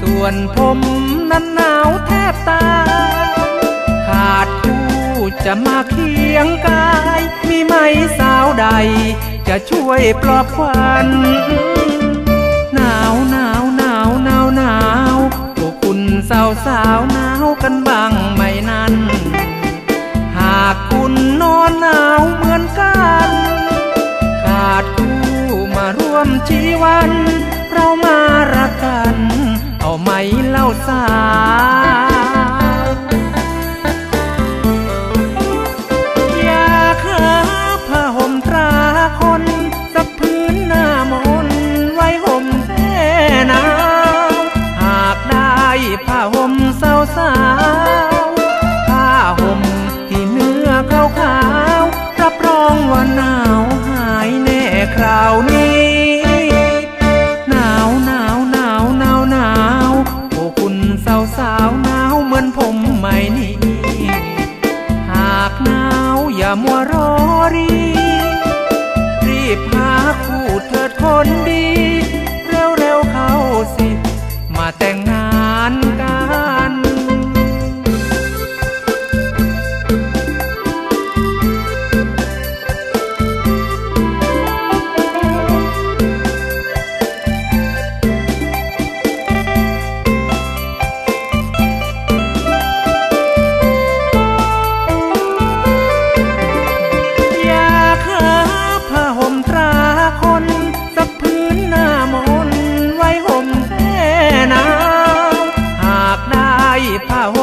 ส่วนผมนั้นหนาวแทบตาย ขาดคู่จะมาเคียงกาย มีไหมสาวใด จะช่วยปลอบควันหนาวหนาวหนาวหนาวหนาวพวกคุณสาวสาวหนาวกันบ้างไหมนั้น หากคุณนอนหนาวเหมือนกัน ขาดคู่มาร่วมชีวัน เรามารักกัน เอาไหมเล่าสาวอยากหาผ้าห่มตราคนสักพื้นหน้ามนไว้ห่มแส่หนาวหากได้ผ้าห่มสาวสาวากหนาวอย่ามัวรอรี รีบหาคู่เธอดคนดี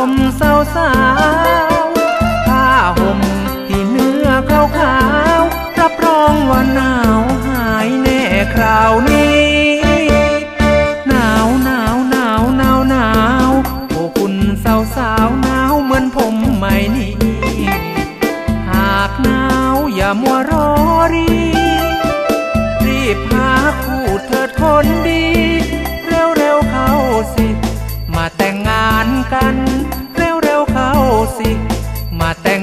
มสาวสาวผ้าห่มที่เนื้อขาวขาวรับรองว่าหนาวหายแน่คราวนี้ หนาวหนาวหนาวหนาวหนาวโอ้คุณสาวสาวหนาวเหมือนผมไม่นี่หากหนาวอย่ามัวรอรี รีบหาคู่ สิ มาแต่ง